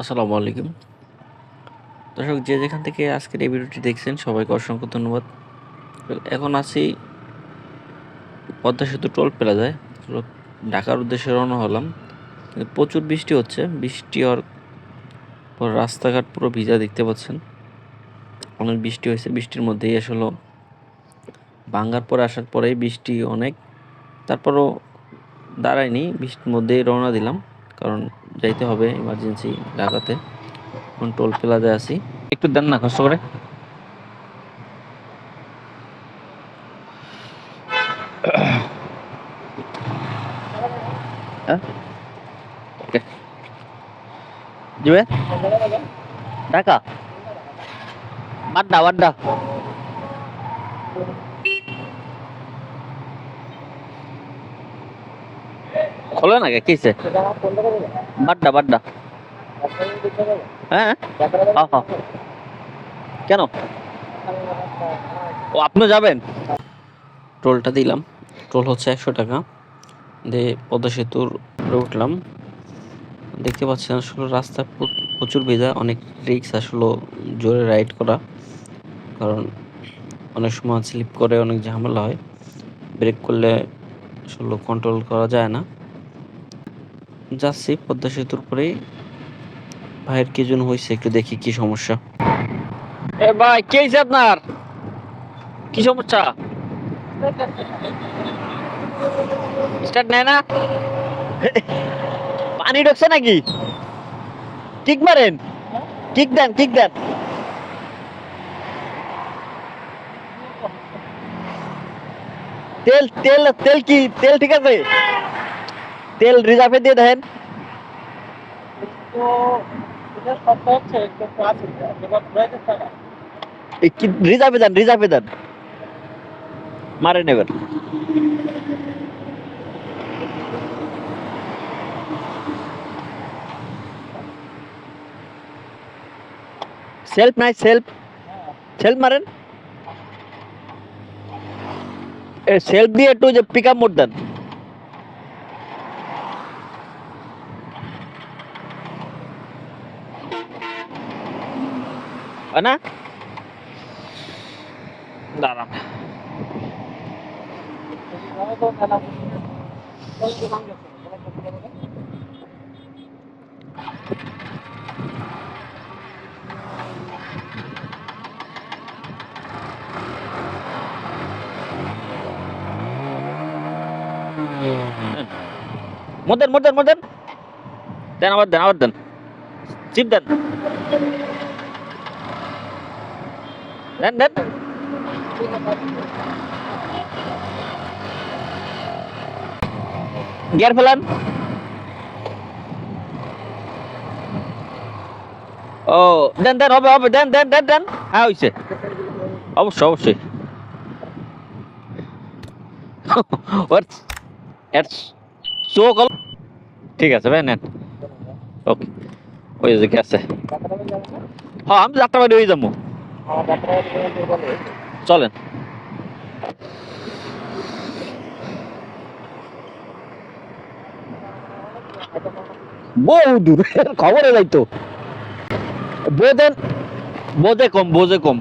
আসসালামু আলাইকুম। দর্শক, যে যেখান থেকে আজকের এই ভিডিওটি দেখছেন, সবাইকে অসংখ্য ধন্যবাদ। এখন আছি পদ্মা সেতু টোল প্লাজায়। ঢাকার উদ্দেশ্যে রওনা হলাম। প্রচুর বৃষ্টি হচ্ছে। বৃষ্টি হওয়ার পর রাস্তাঘাট পুরো ভিজা দেখতে পাচ্ছেন। অনেক বৃষ্টি হয়েছে। বৃষ্টির মধ্যেই আসলে ভাঙ্গার পরে আসার পরেই বৃষ্টি অনেক। তারপরও দাঁড়ায়নি। বৃষ্টির মধ্যেই রওনা দিলাম। কারণ যাইতে হবে ইমার্জেন্সি ঢাকাতে। এখন টোল প্লাজায় আছি। একটু দেন না, কষ্ট করে। হ্যাঁ? যাবে ঢাকা? বাড্ডা বাড্ডা। খোলো না কে? কিসে বাড্ডা বাড্ডা। হ্যাঁ? হ্যাঁ হ্যাঁ। কেন? ও, আপনিও যাবেন? টোলটা দিলাম। টোল হচ্ছে একশো টাকা। দিয়ে পদ্মা সেতুর উঠলাম। দেখতে পাচ্ছেন আসলে রাস্তা প্রচুর ভেজা। অনেক রিক্স আসলে জোরে রাইড করা। কারণ অনেক সময় স্লিপ করে, অনেক ঝামেলা হয়। ব্রেক করলে আসলে কন্ট্রোল করা যায় না। যাচ্ছি, পদ্মা সেতুর পরেই। ভাইয়ের কি জন হয়েছে একটু দেখি কি সমস্যা। এ ভাই, কি হয়েছে আপনার? কি সমস্যা? স্টার্ট নেয় না? পানি ঢুকছে নাকি? কিক মারেন। কিক দেন কিক দেন। তেল তেল তেল কি, তেল ঠিক আছে? তেল রিজার্ভে দিয়ে দেন রিজার্ভে দেন রিজার্ভে দেন মারে নেবেন সেলফ নাই সেলফ সেলফ মারেন সেলফ দিয়ে একটু যে পিক আপ মোড দেন না দাঁড়ান মোদেন মোদেন মোদেন। দেন আবার দেন আবার দেন। চিপ দেন দেন দেন গিয়ার ফেলান ও দেন দেন হবে হবে দেন দেন দেন দেন হ্যাঁ হয়েছে অবশ্যই অবশ্যই ঠিক আছে, ভাই, নেন। ওকে ওই হ্যাঁ আমি যাত্রাবাড়ি যাব। চলেন। বহু দূর খবরে যাইতো বোধেন বোধে কম বোঝে কম।